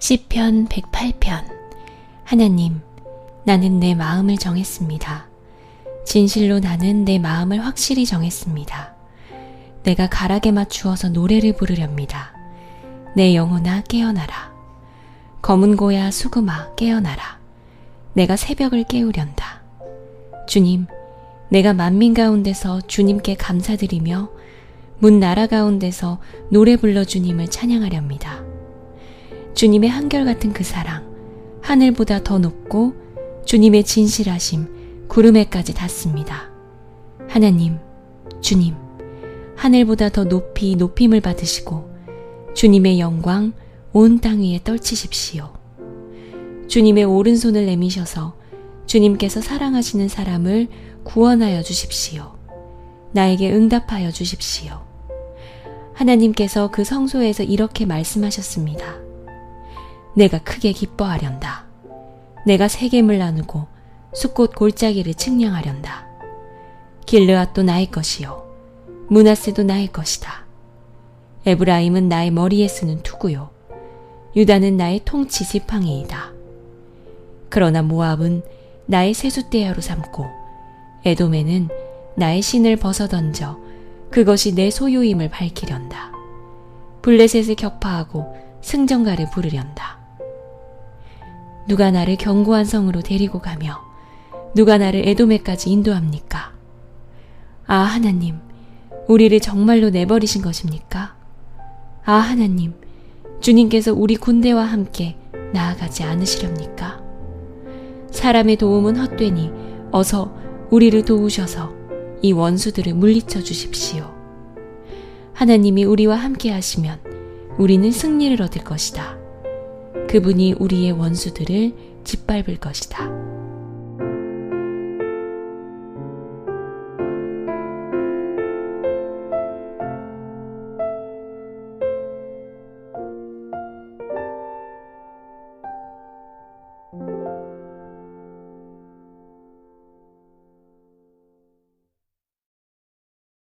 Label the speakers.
Speaker 1: 시편 108편 하나님 나는 내 마음을 정했습니다. 진실로 나는 내 마음을 확실히 정했습니다. 내가 가락에 맞추어서 노래를 부르렵니다. 내 영혼아 깨어나라. 검은 고야 수금아 깨어나라. 내가 새벽을 깨우련다. 주님, 내가 만민 가운데서 주님께 감사드리며 문 나라 가운데서 노래 불러 주님을 찬양하렵니다. 주님의 한결같은 그 사랑, 하늘보다 더 높고 주님의 진실하심, 구름에까지 닿습니다. 하나님, 주님, 하늘보다 더 높이 높임을 받으시고 주님의 영광 온 땅 위에 떨치십시오. 주님의 오른손을 내미셔서 주님께서 사랑하시는 사람을 구원하여 주십시오. 나에게 응답하여 주십시오. 하나님께서 그 성소에서 이렇게 말씀하셨습니다. 내가 크게 기뻐하련다. 내가 세겜을 나누고 숲꽃 골짜기를 측량하련다. 길르앗도 나의 것이요. 문하세도 나의 것이다. 에브라임은 나의 머리에 쓰는 투구요. 유다는 나의 통치 지팡이이다. 그러나 모압은 나의 세숫대야로 삼고 에돔에는 나의 신을 벗어던져 그것이 내 소유임을 밝히련다. 블레셋을 격파하고 승전가를 부르련다. 누가 나를 견고한 성으로 데리고 가며 누가 나를 에돔에까지 인도합니까? 아 하나님, 우리를 정말로 내버리신 것입니까? 아 하나님, 주님께서 우리 군대와 함께 나아가지 않으시렵니까? 사람의 도움은 헛되니 어서 우리를 도우셔서 이 원수들을 물리쳐 주십시오. 하나님이 우리와 함께 하시면 우리는 승리를 얻을 것이다. 그분이 우리의 원수들을 짓밟을 것이다.